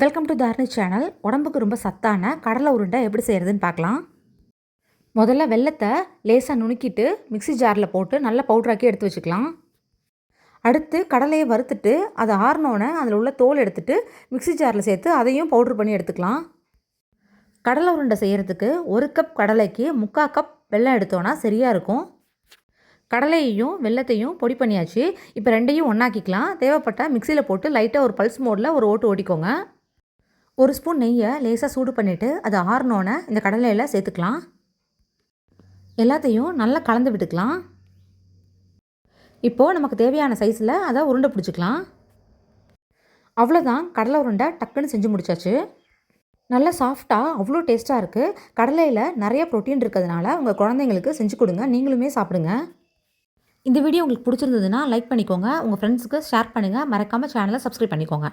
Welcome to Dharani channel உடம்புக்கு ரொம்ப சத்தான கடலை உருண்டை எப்படி செய்கிறதுன்னு பார்க்கலாம். முதல்ல வெல்லத்தை லேசாக நுணுக்கிட்டு மிக்ஸி ஜாரில் போட்டு நல்லா பவுட்ராக்கி எடுத்து வச்சுக்கலாம். அடுத்து கடலையை வறுத்துட்டு அதை ஆறினோன்னே அதில் உள்ள தோல் எடுத்துட்டு மிக்ஸி ஜாரில் சேர்த்து அதையும் பவுட்ரு பண்ணி எடுத்துக்கலாம். கடலை உருண்டை செய்கிறதுக்கு ஒரு கப் கடலைக்கு முக்கால் கப் வெல்லம் எடுத்தோன்னா சரியாக இருக்கும். கடலையையும் வெல்லத்தையும் பொடி பண்ணியாச்சு. இப்போ ரெண்டையும் ஒன்றாக்கிக்கலாம் தேவைப்பட்டால் மிக்சியில் போட்டு லைட்டாக ஒரு பல்ஸ் மோடில் ஒரு ஓட்டு ஓட்டிக்கோங்க. ஒரு ஸ்பூன் நெய்யை லேசாக சூடு பண்ணிவிட்டு அதை ஆறினோன்னே இந்த கடலையில் சேர்த்துக்கலாம். எல்லாத்தையும் நல்லா கலந்து விட்டுக்கலாம். இப்போது நமக்கு தேவையான சைஸில் அதை உருண்டை பிடிச்சிக்கலாம். அவ்வளோதான் கடலை உருண்டை டக்குன்னு செஞ்சு முடிச்சாச்சு. நல்லா சாஃப்டாக அவ்வளோ டேஸ்ட்டாக இருக்குது கடலையில் நிறைய ப்ரோட்டீன் இருக்கிறதுனால உங்கள் குழந்தைங்களுக்கு செஞ்சு கொடுங்க. நீங்களுமே சாப்பிடுங்க. இந்த வீடியோ உங்களுக்கு பிடிச்சிருந்ததுன்னா லைக் பண்ணிக்கோங்க. உங்கள் ஃப்ரெண்ட்ஸுக்கு ஷேர் பண்ணுங்கள் மறக்காமல் சேனலை சப்ஸ்கிரைப் பண்ணிக்கோங்க.